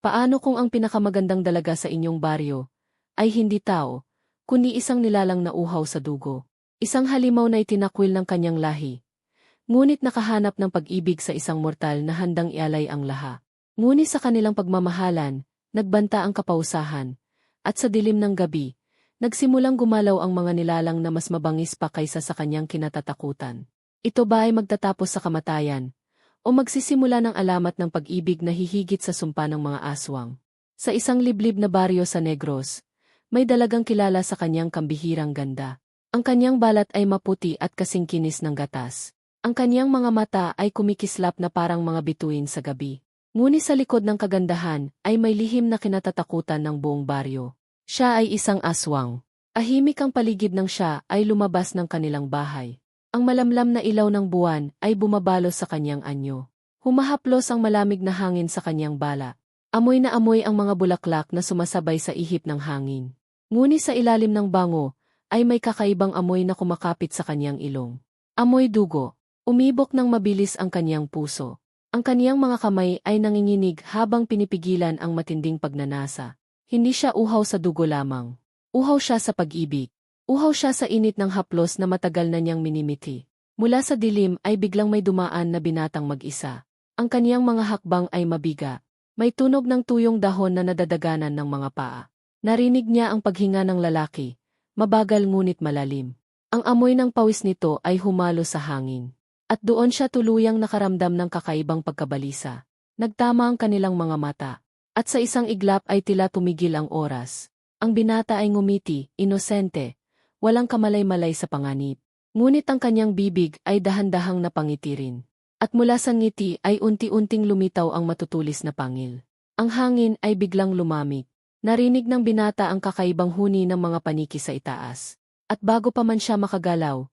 Paano kung ang pinakamagandang dalaga sa inyong baryo ay hindi tao, kundi isang nilalang na uhaw sa dugo? Isang halimaw na itinakwil ng kanyang lahi. Ngunit nakahanap ng pag-ibig sa isang mortal na handang ialay ang laha. Ngunit sa kanilang pagmamahalan, nagbanta ang kapausahan, at sa dilim ng gabi, nagsimulang gumalaw ang mga nilalang na mas mabangis pa kaysa sa kanyang kinatatakutan. Ito ba ay magtatapos sa kamatayan, o magsisimula ng alamat ng pag-ibig na hihigit sa sumpa ng mga aswang. Sa isang liblib na baryo sa Negros, may dalagang kilala sa kanyang kambihirang ganda. Ang kanyang balat ay maputi at kasingkinis ng gatas. Ang kanyang mga mata ay kumikislap na parang mga bituin sa gabi. Ngunit sa likod ng kagandahan ay may lihim na kinatatakutan ng buong baryo. Siya ay isang aswang. Ahimik ang paligid ng siya ay lumabas ng kanilang bahay. Ang malamlam na ilaw ng buwan ay bumabalos sa kanyang anyo. Humahaplos ang malamig na hangin sa kanyang bala. Amoy na amoy ang mga bulaklak na sumasabay sa ihip ng hangin. Ngunit sa ilalim ng bango, ay may kakaibang amoy na kumakapit sa kanyang ilong. Amoy dugo. Umibok ng mabilis ang kanyang puso. Ang kanyang mga kamay ay nanginginig habang pinipigilan ang matinding pagnanasa. Hindi siya uhaw sa dugo lamang. Uhaw siya sa pag-ibig. Uhaw siya sa init ng haplos na matagal na niyang minimiti. Mula sa dilim ay biglang may dumaan na binatang mag-isa. Ang kaniyang mga hakbang ay mabiga. May tunog ng tuyong dahon na nadadaganan ng mga paa. Narinig niya ang paghinga ng lalaki. Mabagal ngunit malalim. Ang amoy ng pawis nito ay humalo sa hangin. At doon siya tuluyang nakaramdam ng kakaibang pagkabalisa. Nagtama ang kanilang mga mata. At sa isang iglap ay tila tumigil ang oras. Ang binata ay ngumiti, inosente, walang kamalay-malay sa panganib. Ngunit ang kanyang bibig ay dahan-dahang napangiti rin. At mula sa ngiti ay unti-unting lumitaw ang matutulis na pangil. Ang hangin ay biglang lumamig. Narinig ng binata ang kakaibang huni ng mga paniki sa itaas. At bago pa man siya makagalaw,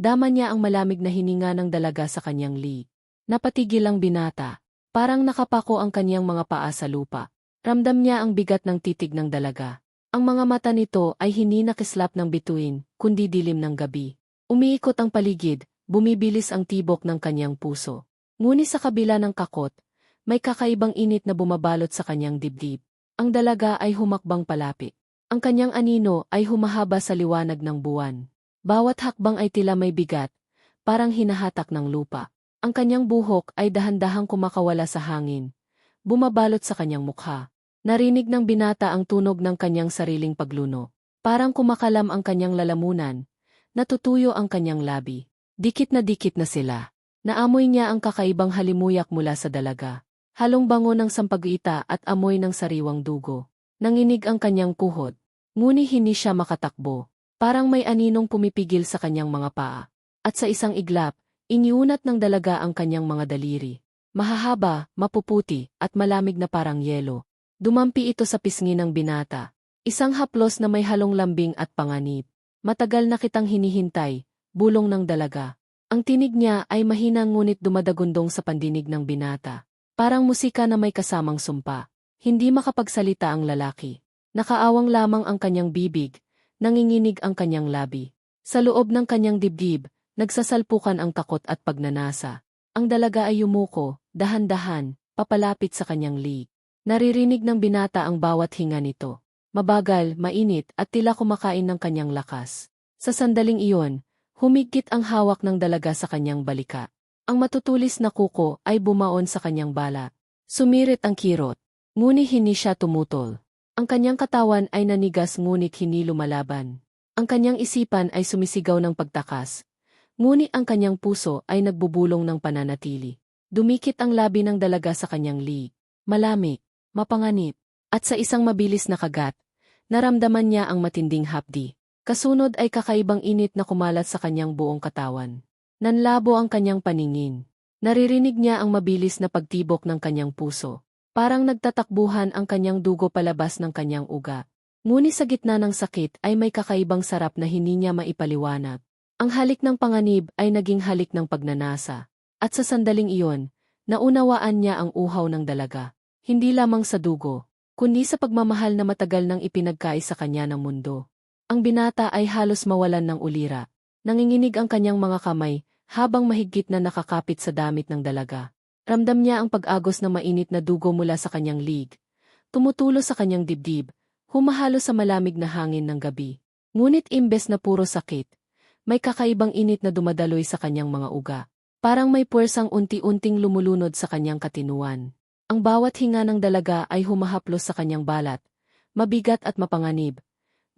dama niya ang malamig na hininga ng dalaga sa kanyang li. Napatigil ang binata. Parang nakapako ang kanyang mga paa sa lupa. Ramdam niya ang bigat ng titig ng dalaga. Ang mga mata nito ay hindi nakislap ng bituin, kundi dilim ng gabi. Umiikot ang paligid, bumibilis ang tibok ng kanyang puso. Ngunit sa kabila ng kakot, may kakaibang init na bumabalot sa kanyang dibdib. Ang dalaga ay humakbang palapit. Ang kanyang anino ay humahaba sa liwanag ng buwan. Bawat hakbang ay tila may bigat, parang hinahatak ng lupa. Ang kanyang buhok ay dahan-dahang kumakawala sa hangin. Bumabalot sa kanyang mukha. Narinig ng binata ang tunog ng kanyang sariling pagluno. Parang kumakalam ang kanyang lalamunan. Natutuyo ang kanyang labi. Dikit na dikit na sila. Naamoy niya ang kakaibang halimuyak mula sa dalaga. Halong bango ng sampaguita at amoy ng sariwang dugo. Nanginig ang kanyang kuhod. Nguni hindi siya makatakbo. Parang may aninong pumipigil sa kanyang mga paa. At sa isang iglap, iniunat ng dalaga ang kanyang mga daliri. Mahahaba, mapuputi, at malamig na parang yelo. Dumampi ito sa pisngi ng binata. Isang haplos na may halong lambing at panganib. Matagal na kitang hinihintay, bulong ng dalaga. Ang tinig niya ay mahina ngunit dumadagundong sa pandinig ng binata. Parang musika na may kasamang sumpa. Hindi makapagsalita ang lalaki. Nakaawang lamang ang kanyang bibig, nanginginig ang kanyang labi. Sa loob ng kanyang dibdib, nagsasalpukan ang takot at pagnanasa. Ang dalaga ay yumuko, dahan-dahan, papalapit sa kanyang lig. Naririnig ng binata ang bawat hinga nito. Mabagal, mainit, at tila kumakain ng kanyang lakas. Sa sandaling iyon, humigit ang hawak ng dalaga sa kanyang balika. Ang matutulis na kuko ay bumaon sa kanyang bala. Sumirit ang kirot. Ngunit hindi siya tumutol. Ang kanyang katawan ay nanigas ngunit hindi lumalaban. Ang kanyang isipan ay sumisigaw ng pagtakas. Ngunit ang kanyang puso ay nagbubulong ng pananatili. Dumikit ang labi ng dalaga sa kanyang lig. Malamig mapanganib, at sa isang mabilis na kagat, naramdaman niya ang matinding hapdi. Kasunod ay kakaibang init na kumalat sa kanyang buong katawan. Nanlabo ang kanyang paningin. Naririnig niya ang mabilis na pagtibok ng kanyang puso. Parang nagtatakbuhan ang kanyang dugo palabas ng kanyang uga. Ngunit sa gitna ng sakit ay may kakaibang sarap na hindi niya maipaliwanag. Ang halik ng panganib ay naging halik ng pagnanasa. At sa sandaling iyon, naunawaan niya ang uhaw ng dalaga. Hindi lamang sa dugo, kundi sa pagmamahal na matagal nang ipinagkais sa kanya ng mundo. Ang binata ay halos mawalan ng ulira. Nanginginig ang kanyang mga kamay, habang mahigit na nakakapit sa damit ng dalaga. Ramdam niya ang pag-agos ng mainit na dugo mula sa kanyang lig. tumutulo sa kanyang dibdib, humahalo sa malamig na hangin ng gabi. Ngunit imbes na puro sakit, may kakaibang init na dumadaloy sa kanyang mga uga. Parang may puwersang unti-unting lumulunod sa kanyang katinuan. Ang bawat hinga ng dalaga ay humahaplos sa kanyang balat, mabigat at mapanganib,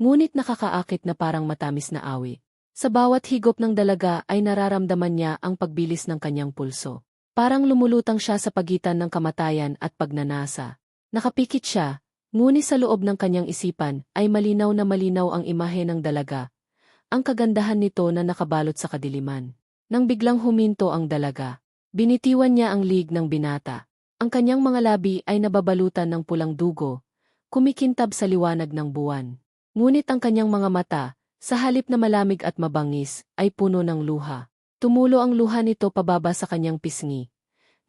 ngunit nakakaakit na parang matamis na awi. Sa bawat higop ng dalaga ay nararamdaman niya ang pagbilis ng kanyang pulso. Parang lumulutang siya sa pagitan ng kamatayan at pagnanasa. Nakapikit siya, ngunit sa loob ng kanyang isipan ay malinaw na malinaw ang imahe ng dalaga. Ang kagandahan nito na nakabalot sa kadiliman. Nang biglang huminto ang dalaga, binitiwan niya ang lig ng binata. Ang kanyang mga labi ay nababalutan ng pulang dugo, kumikintab sa liwanag ng buwan. Ngunit ang kanyang mga mata, sa halip na malamig at mabangis, ay puno ng luha. Tumulo ang luha nito pababa sa kanyang pisngi,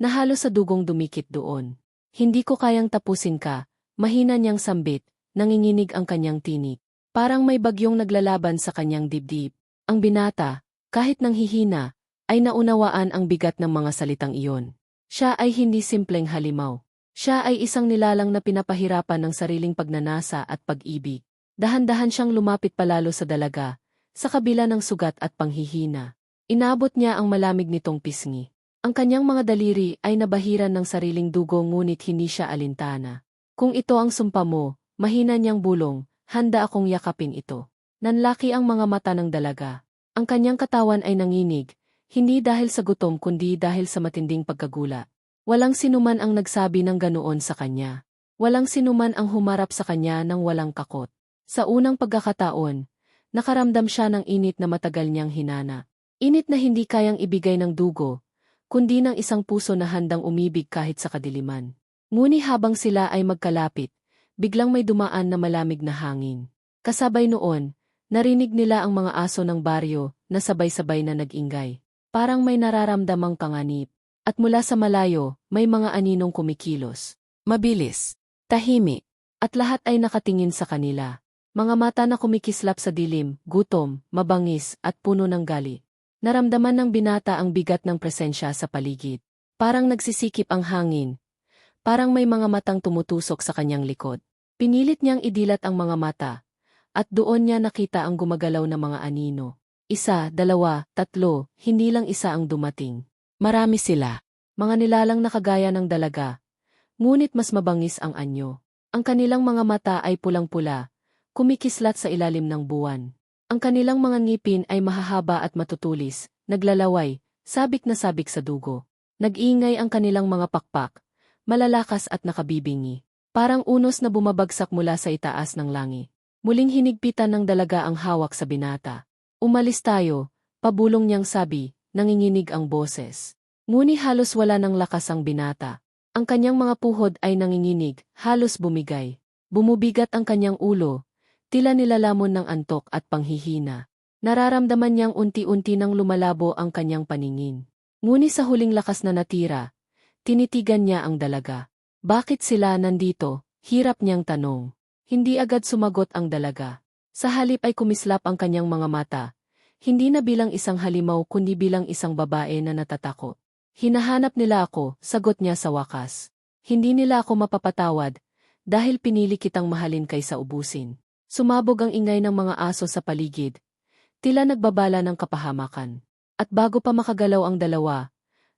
na halos sa dugong dumikit doon. Hindi ko kayang tapusin ka, mahina niyang sambit, nanginginig ang kanyang tinig. Parang may bagyong naglalaban sa kanyang dibdib. Ang binata, kahit nang hihina, ay naunawaan ang bigat ng mga salitang iyon. Siya ay hindi simpleng halimaw. Siya ay isang nilalang na pinapahirapan ng sariling pagnanasa at pag-ibig. Dahan-dahan siyang lumapit palalo sa dalaga, sa kabila ng sugat at panghihina. Inabot niya ang malamig nitong pisngi. Ang kanyang mga daliri ay nabahiran ng sariling dugo ngunit hindi siya alintana. Kung ito ang sumpa mo, mahina niyang bulong, handa akong yakapin ito. Nanlaki ang mga mata ng dalaga. Ang kanyang katawan ay nanginig, hindi dahil sa gutom kundi dahil sa matinding pagkagula. Walang sinuman ang nagsabi ng ganoon sa kanya. Walang sinuman ang humarap sa kanya ng walang kakot. Sa unang pagkakataon, nakaramdam siya ng init na matagal niyang hinana. Init na hindi kayang ibigay ng dugo, kundi ng isang puso na handang umibig kahit sa kadiliman. Nguni habang sila ay magkalapit, biglang may dumaan na malamig na hangin. Kasabay noon, narinig nila ang mga aso ng baryo na sabay-sabay na nag-ingay. Parang may nararamdamang panganib. At mula sa malayo, may mga aninong kumikilos. Mabilis, tahimik, at lahat ay nakatingin sa kanila. Mga mata na kumikislap sa dilim, gutom, mabangis, at puno ng gali. Naramdaman ng binata ang bigat ng presensya sa paligid. Parang nagsisikip ang hangin. Parang may mga matang tumutusok sa kanyang likod. Pinilit niyang idilat ang mga mata. At doon niya nakita ang gumagalaw na mga anino. Isa, dalawa, tatlo, hindi lang isa ang dumating. Marami sila. Mga nilalang na kagaya ng dalaga. Ngunit mas mabangis ang anyo. Ang kanilang mga mata ay pulang-pula, kumikislat sa ilalim ng buwan. Ang kanilang mga ngipin ay mahahaba at matutulis, naglalaway, sabik na sabik sa dugo. Nag-ingay ang kanilang mga pakpak, malalakas at nakabibingi. Parang unos na bumabagsak mula sa itaas ng langit. Muling hinigpitan ng dalaga ang hawak sa binata. Umalis tayo, pabulong niyang sabi, nanginginig ang boses. Nguni halos wala ng lakas ang binata. Ang kanyang mga puhod ay nanginginig, halos bumigay. Bumubigat ang kanyang ulo, Tila nilalamon ng antok at panghihina. Nararamdaman niyang unti-unti nang lumalabo ang kanyang paningin. Ngunit sa huling lakas na natira, tinitigan niya ang dalaga. Bakit sila nandito? Hirap niyang tanong. Hindi agad sumagot ang dalaga. Sa halip ay kumislap ang kanyang mga mata. Hindi na bilang isang halimaw kundi bilang isang babae na natatakot. Hinahanap nila ako, sagot niya sa wakas. Hindi nila ako mapapatawad, dahil pinili kitang mahalin kaysa ubusin. Sumabog ang ingay ng mga aso sa paligid. Tila nagbabala ng kapahamakan. At bago pa makagalaw ang dalawa,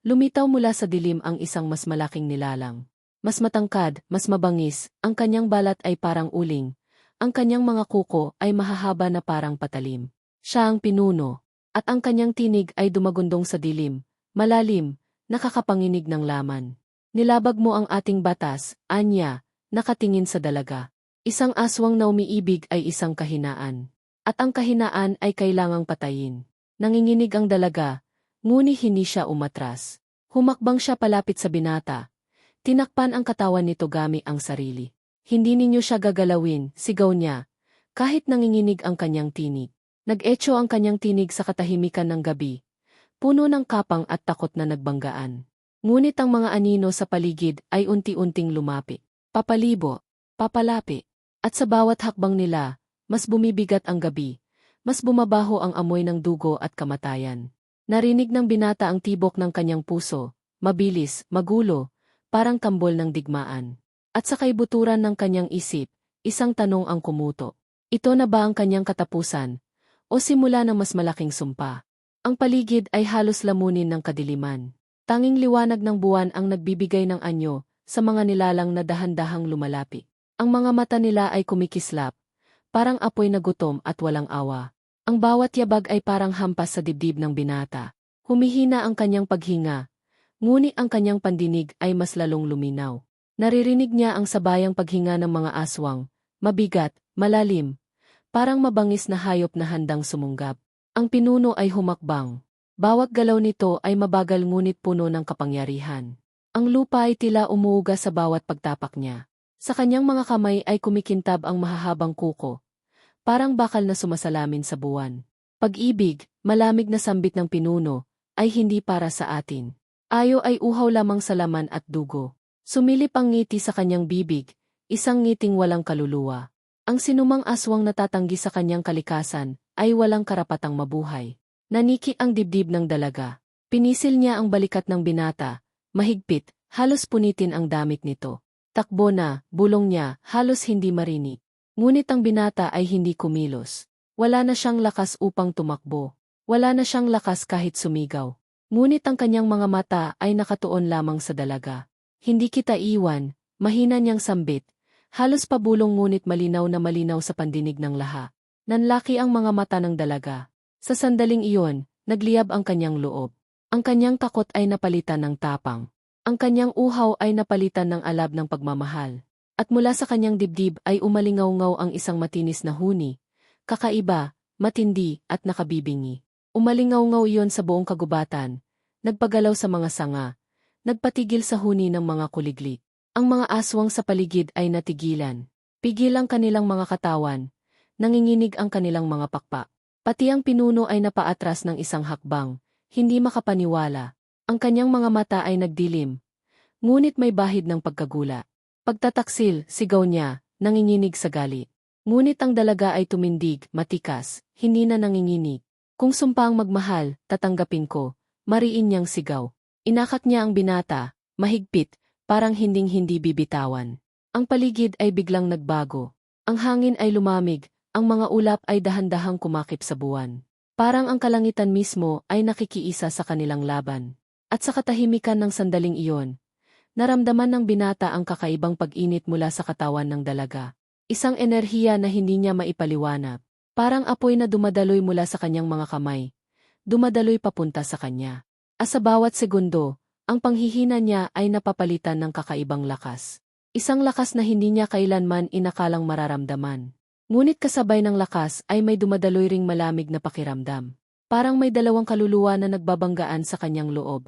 lumitaw mula sa dilim ang isang mas malaking nilalang. Mas matangkad, mas mabangis, ang kanyang balat ay parang uling, ang kanyang mga kuko ay mahahaba na parang patalim. Siya ang pinuno, at ang kanyang tinig ay dumagundong sa dilim, malalim, nakakapanginig ng laman. Nilabag mo ang ating batas, anya, nakatingin sa dalaga. Isang aswang na umiibig ay isang kahinaan. At ang kahinaan ay kailangang patayin. Nanginginig ang dalaga, nguni hindi siya umatras. Humakbang siya palapit sa binata. Tinakpan ang katawan nito gami ang sarili. Hindi ninyo siya gagalawin, sigaw niya, kahit nanginginig ang kanyang tinig. Nag-echo ang kanyang tinig sa katahimikan ng gabi, puno ng kapang at takot na nagbanggaan. Ngunit ang mga anino sa paligid ay unti-unting lumapit. Papalibo, papalapi. At sa bawat hakbang nila, mas bumibigat ang gabi, mas bumabaho ang amoy ng dugo at kamatayan. Narinig ng binata ang tibok ng kanyang puso, mabilis, magulo, parang kambol ng digmaan. At sa kaibuturan ng kanyang isip, isang tanong ang kumuto. Ito na ba ang kanyang katapusan? O simula ng mas malaking sumpa? Ang paligid ay halos lamunin ng kadiliman. Tanging liwanag ng buwan ang nagbibigay ng anyo sa mga nilalang na dahan-dahang lumalapit. Ang mga mata nila ay kumikislap, parang apoy na gutom at walang awa. Ang bawat yabag ay parang hampas sa dibdib ng binata. Humihina ang kanyang paghinga, ngunit ang kanyang pandinig ay mas lalong luminaw. Naririnig niya ang sabayang paghinga ng mga aswang, mabigat, malalim, parang mabangis na hayop na handang sumunggab. Ang pinuno ay humakbang. Bawat galaw nito ay mabagal ngunit puno ng kapangyarihan. Ang lupa ay tila umuuga sa bawat pagtapak niya. Sa kanyang mga kamay ay kumikintab ang mahahabang kuko. Parang bakal na sumasalamin sa buwan. Pag-ibig, malamig na sambit ng pinuno, ay hindi para sa atin. Ayo ay uhaw lamang sa laman at dugo. Sumilip ang ngiti sa kanyang bibig, isang ngiting walang kaluluwa. Ang sinumang aswang natatanggi sa kanyang kalikasan, ay walang karapatang mabuhay. Naniki ang dibdib ng dalaga. Pinisil niya ang balikat ng binata, mahigpit, halos punitin ang damit nito. Takbo na, bulong niya, halos hindi marinig. Ngunit ang binata ay hindi kumilos. Wala na siyang lakas upang tumakbo. Wala na siyang lakas kahit sumigaw. Ngunit ang kanyang mga mata ay nakatuon lamang sa dalaga. Hindi kita iwan, mahina niyang sambit. Halos pabulong ngunit malinaw na malinaw sa pandinig ng laha. Nanlaki ang mga mata ng dalaga. Sa sandaling iyon, nagliyab ang kanyang loob. Ang kanyang takot ay napalitan ng tapang. Ang kanyang uhaw ay napalitan ng alab ng pagmamahal. At mula sa kanyang dibdib ay umalingaw-ngaw ang isang matinis na huni. Kakaiba, matindi, at nakabibingi. Umalingaw-ngaw iyon sa buong kagubatan. Nagpagalaw sa mga sanga. Nagpatigil sa huni ng mga kuliglit. Ang mga aswang sa paligid ay natigilan. Pigil ang kanilang mga katawan. Nanginginig ang kanilang mga pakpak. Pati ang pinuno ay napaatras ng isang hakbang. Hindi makapaniwala. Ang kanyang mga mata ay nagdilim. Ngunit may bahid ng pagkagula. Pagtataksil, sigaw niya, nanginginig sa gali. Ngunit ang dalaga ay tumindig, matikas, hindi na nanginginig. Kung sumpa ang magmahal, tatanggapin ko, mariin niyang sigaw. Inakat niya ang binata, mahigpit, parang hinding-hindi bibitawan. Ang paligid ay biglang nagbago. Ang hangin ay lumamig, ang mga ulap ay dahan-dahang kumakip sa buwan. Parang ang kalangitan mismo ay nakikiisa sa kanilang laban. At sa katahimikan ng sandaling iyon, naramdaman ng binata ang kakaibang pag-init mula sa katawan ng dalaga. Isang enerhiya na hindi niya maipaliwanag. Parang apoy na dumadaloy mula sa kanyang mga kamay. Dumadaloy papunta sa kanya. At sa bawat segundo, ang panghihina niya ay napapalitan ng kakaibang lakas. Isang lakas na hindi niya kailanman inakalang mararamdaman. Ngunit kasabay ng lakas ay may dumadaloy ring malamig na pakiramdam. Parang may dalawang kaluluwa na nagbabanggaan sa kanyang loob.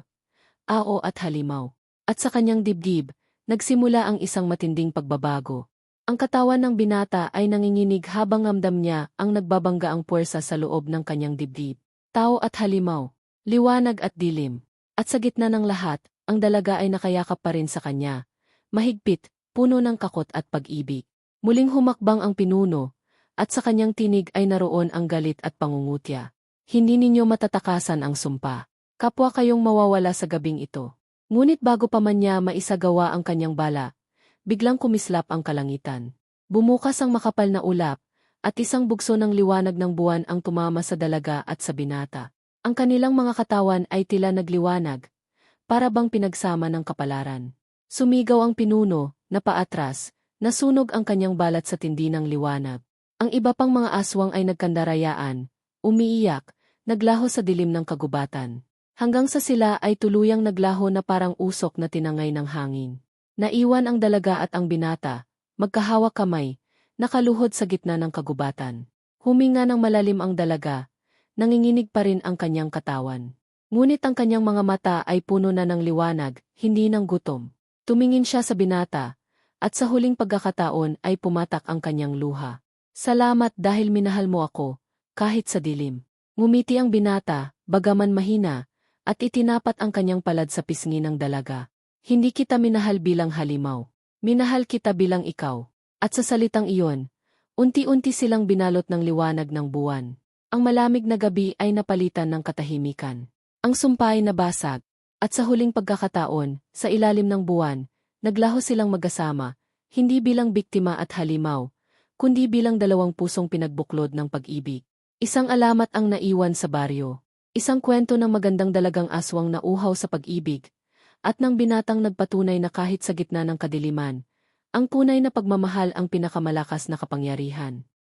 Ao at halimaw. At sa kanyang dibdib, nagsimula ang isang matinding pagbabago. Ang katawan ng binata ay nanginginig habang amdam niya ang nagbabangga ang puwersa sa loob ng kanyang dibdib. Tao at halimaw, liwanag at dilim. At sa gitna ng lahat, ang dalaga ay nakayakap pa rin sa kanya. Mahigpit, puno ng kakot at pag-ibig. Muling humakbang ang pinuno, at sa kanyang tinig ay naroon ang galit at pangungutya. Hindi ninyo matatakasan ang sumpa. Kapwa kayong mawawala sa gabing ito. Ngunit bago pa man niya maisagawa ang kanyang bala, biglang kumislap ang kalangitan. Bumukas ang makapal na ulap, at isang bugso ng liwanag ng buwan ang tumama sa dalaga at sa binata. Ang kanilang mga katawan ay tila nagliwanag, para bang pinagsama ng kapalaran. Sumigaw ang pinuno, napaatras, nasunog ang kanyang balat sa tindi ng liwanag. Ang iba pang mga aswang ay nagkandarayaan, umiiyak, naglaho sa dilim ng kagubatan. Hanggang sa sila ay tuluyang naglaho na parang usok na tinangay ng hangin. Naiwan ang dalaga at ang binata, magkahawak kamay, nakaluhod sa gitna ng kagubatan. Huminga ng malalim ang dalaga, nanginginig pa rin ang kanyang katawan. Ngunit ang kanyang mga mata ay puno na ng liwanag, hindi ng gutom. Tumingin siya sa binata, at sa huling pagkakataon ay pumatak ang kanyang luha. Salamat dahil minahal mo ako, kahit sa dilim. Ngumiti ang binata, bagaman mahina, at itinapat ang kanyang palad sa pisngi ng dalaga. Hindi kita minahal bilang halimaw. Minahal kita bilang ikaw. At sa salitang iyon, unti-unti silang binalot ng liwanag ng buwan. Ang malamig na gabi ay napalitan ng katahimikan. Ang sumpa ay nabasag, at sa huling pagkakataon, sa ilalim ng buwan, naglaho silang magkasama, hindi bilang biktima at halimaw, kundi bilang dalawang pusong pinagbuklod ng pag-ibig. Isang alamat ang naiwan sa baryo. Isang kwento ng magandang dalagang aswang na uhaw sa pag-ibig, at ng binatang nagpatunay na kahit sa gitna ng kadiliman, ang tunay na pagmamahal ang pinakamalakas na kapangyarihan.